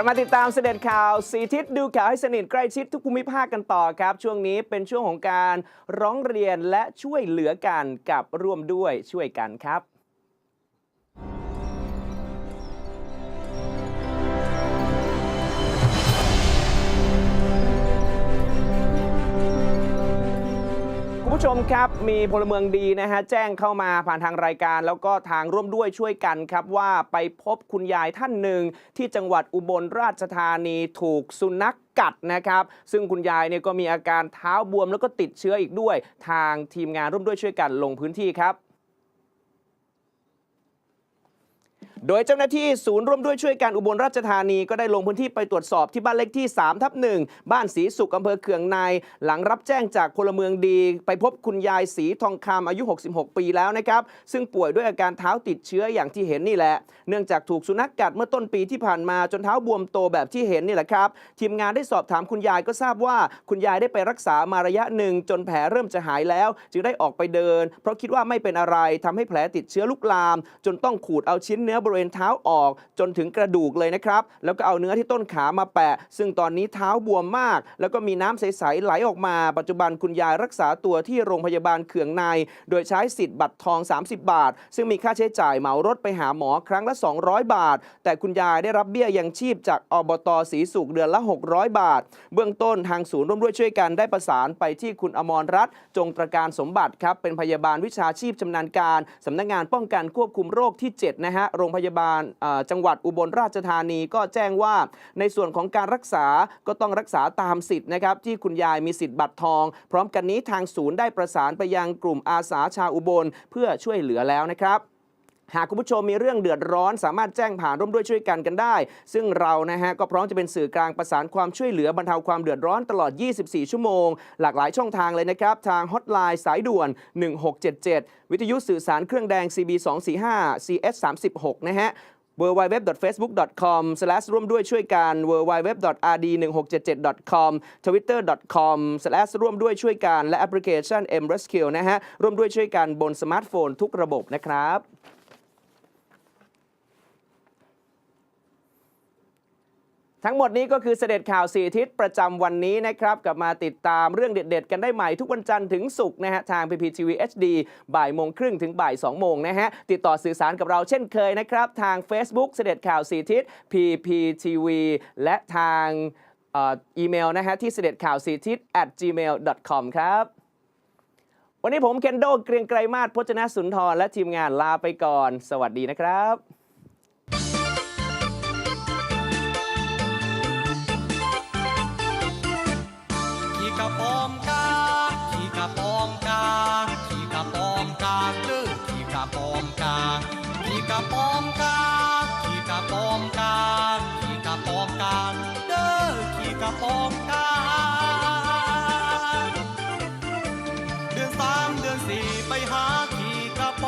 ลับมาติดตามเสด็จข่าวสีทิศดูข่าวให้สนิทใกล้ชิดทุกภูมิภาคกันต่อครับ ช่วงนี้เป็นช่วงของการร้องเรียนและช่วยเหลือกันกับร่วมด้วยช่วยกันครับ ผู้ชมครับมีพลเมืองดีนะฮะแจ้งเข้ามาผ่านทางรายการ แล้วก็ทางร่วมด้วยช่วยกันครับว่าไปพบคุณยายท่านหนึ่งที่จังหวัดอุบลราชธานีถูกสุนัขกัดนะครับ ซึ่งคุณยายเนี่ยก็มีอาการเท้าบวมแล้วก็ติดเชื้ออีกด้วย ทางทีมงานร่วมด้วยช่วยกันลงพื้นที่ครับ โดยเจ้าหน้าที่ศูนย์ร่วมด้วยช่วยกันอุบลราชธานีก็ได้ลงพื้นที่ไปตรวจสอบที่บ้านเล็กที่3ทับ1บ้านศรีสุขอำเภอเคืองใน หลังรับแจ้งจากพลเมืองดี ไปพบคุณยายศรีทองคำอายุ 66 ปีแล้วนะครับ ซึ่งป่วยด้วยอาการเท้าติดเชื้ออย่างที่เห็นนี่แหละ เนื่องจากถูกสุนัขกกัดเมื่อต้นปีที่ผ่านมาจนเท้าบวมโตแบบที่เห็นนี่แหละครับ ทีมงานได้สอบถามคุณยายก็ทราบว่า คุณยายได้ไปรักษามาระยะหนึ่งจนแผลเริ่มจะหายแล้ว จึงได้ออกไปเดิน เพราะคิดว่าไม่เป็นอะไรทำให้แผลติดเชื้อลุกลาม จนต้องขูดเอาชิ้นเนื้อบริเวณเท้าออกจนถึงกระดูกเลยนะครับ แล้วก็เอาเนื้อที่ต้นขามาแปะ ซึ่งตอนนี้เท้าบวมมาก แล้วก็มีน้ำใสๆไหลออกมา ปัจจุบันคุณยายรักษาตัวที่โรงพยาบาลเขืองใน โดยใช้สิทธิ์บัตรทอง 30 บาท ซึ่งมีค่าใช้จ่ายเหมารถไปหาหมอครั้งละ 200 บาท แต่คุณยายได้รับเบี้ยยังชีพจากอบตศรีสุขเดือนละ 600 บาท เบื้องต้นทางศูนย์ร่วมด้วยช่วยกันได้ประสานไปที่คุณอมรรัตน์จงตระการสมบัติครับเป็นพยาบาลวิชาชีพชำนาญการสำนักงานป้องกันควบคุมโรคที่ 7 นะฮะโรงพพยาบาลจังหวัดอุบลราชธานีก็แจ้งว่า ในส่วนของการรักษาก็ต้องรักษาตามสิทธิ์นะครับที่คุณยายมีสิทธิ์บัตรทอง พร้อมกันนี้ทางศูนย์ได้ประสานไปยังกลุ่มอาสาชาวอุบล เพื่อช่วยเหลือแล้วนะครับ หากคุณผู้ชมมีเรื่องเดือดร้อน สามารถแจ้งผ่านร่วมด้วยช่วยกันกันได้ ซึ่งเรานะฮะก็พร้อมจะเป็นสื่อกลางประสานความช่วยเหลือบรรเทาความเดือดร้อนตลอด 24 ชั่วโมง หลากหลายช่องทางเลยนะครับ ทางฮอตไลน์สายด่วน 1677 วิทยุสื่อสารเครื่องแดง CB 245 CS 36นะฮะ www.facebook.com ร่วมด้วยช่วยกัน www.rd1677.com twitter.com ร่วมด้วยช่วยกันและแอปพลิเคชัน M Rescue นะฮะร่วมด้วยช่วยกันบนสมาร์ทโฟนทุกระบบนะครับ ทั้งหมดนี้ก็คือเสด็จข่าวสีทิศประจำวันนี้นะครับ กลับมาติดตามเรื่องเด็ด ๆ กันได้ใหม่ทุกวันจันทร์ถึงศุกร์นะฮะ ทาง PPTV HD บ่ายโมงครึ่งถึงบ่าย2โมงนะฮะ ติดต่อสื่อสารกับเราเช่นเคยนะครับ ทาง Facebook เสด็จข่าวสีทิศ PPTV และทางอ,อ,อีเมลนะฮะ ที่เสด็จข่าวสีทิศ at gmail.com ครับวันนี้ผมเคนโดเกรียงไกรมาศพจนสุนทร และทีมงานลาไปก่อน สวัสดีนะครับ กระปอมกาขี่กระปอมกาขี่กระปอมกาเด้อขี่กระปอมกาขี่กระปอมกาขี่กระปอมกาขี่กระปอมกาเด้อขี่กระปอมกาเดือนสามเดือนสี่ไปหาขี่กระป